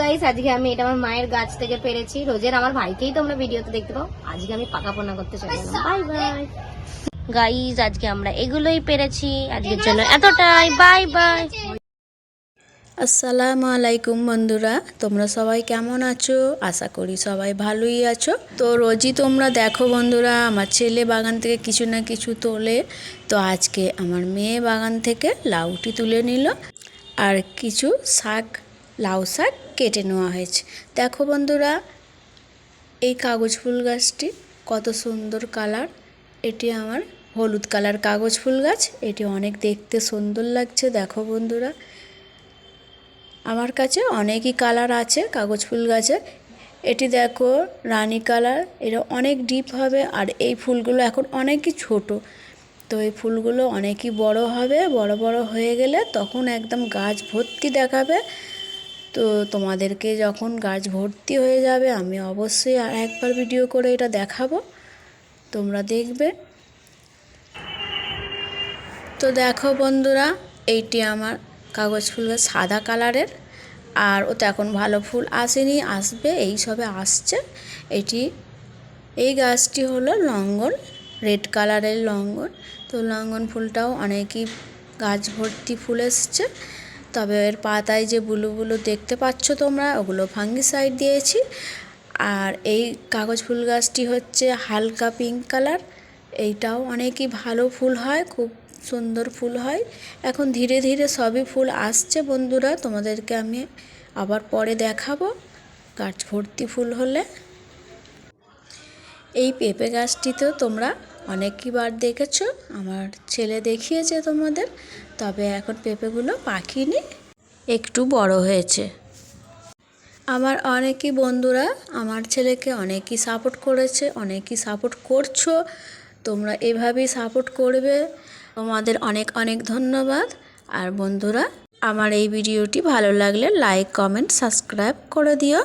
Guys আজকে আমি এটা আমার মায়ের গাছ থেকে পেরেছি। রোজের আমার ভাইকেই তোমরা ভিডিওতে দেখতে পাও আজকে আমি পাকা পোনা করতে চাই বাই বাই গাইস আজকে আমরা এগুলোই পেরেছি। আজকের জন্য এতটাই। বাই বাই আসসালামু আলাইকুম বন্ধুরা, তোমরা সবাই কেমন আছো? আশা করি সবাই ভালোই আছো। তো রোজই তোমরা দেখো বন্ধুরা, আমার ছেলে বাগান থেকে কিছু না কিছু তোলে। তো আজকে আমার মেয়ে বাগান থেকে লাউটি তুলে নিল। আর কিছু শাক লাউ শাক কেটে নেওয়া হয়েছে। দেখো বন্ধুরা, এই কাগজ ফুল গাছটি কত সুন্দর কালার। এটি আমার হলুদ কালার কাগজ ফুল গাছ। এটি অনেক দেখতে সুন্দর লাগছে, দেখো বন্ধুরা। আমার কাছে অনেকই কালার আছে কাগজ ফুল গাছে। এটি দেখো রানী কালার এটা অনেক ডিপ হবে আর এই ফুলগুলো এখন অনেকই ছোট। তো এই ফুলগুলো অনেকই বড় হবে, বড় বড় হয়ে গেলে তখন একদম গাছ ভর্তি দেখাবে। তো তোমাদেরকে যখন গাছ ভর্তি হয়ে যাবে, আমি অবশ্যই আর একবার ভিডিও করে এটা দেখাবো। তোমরা দেখবে। তো দেখো বন্ধুরা, এইটি আমার কাগজ ফুল সাদা কালারের, আর ও তো এখন ভালো ফুল আসেনি, আসবে, এই সবে আসছে। এটি, এই গাছটি হলো লঙ্গন, রেড কালারের লঙ্গন। তো লঙ্গন ফুলটাও অনেকই গাছ ভর্তি ফুল এসছে। তবে এর পাতায় যে বুলু বুলু দেখতে পাচ্ছ তোমরা, ওগুলো ফাঙ্গিসাইড দিয়েছি। আর এই কাগজ ফুল গাছটি হচ্ছে হালকা পিঙ্ক কালার। এইটাও অনেকই ভালো ফুল হয়, খুব সুন্দর ফুল হয়। এখন ধীরে ধীরে সবই ফুল আসছে বন্ধুরা, তোমাদেরকে আমি আবার পরে দেখাবো গাছ ভর্তি ফুল হলে। এই পেঁপে গাছটিতেও তোমরা অনেকই বার দেখেছ, আমার ছেলে দেখিয়েছে তোমাদের, তবে এখন পেঁপেগুলো পাকিনি একটু বড় হয়েছে। আমার অনেকই বন্ধুরা, আমার ছেলেকে অনেকই সাপোর্ট করেছে, অনেকই সাপোর্ট করছ, তোমরা এভাবেই সাপোর্ট করবে। তোমাদের অনেক অনেক ধন্যবাদ। আর বন্ধুরা, আমার এই ভিডিওটি ভালো লাগলে লাইক কমেন্ট সাবস্ক্রাইব করে দিও।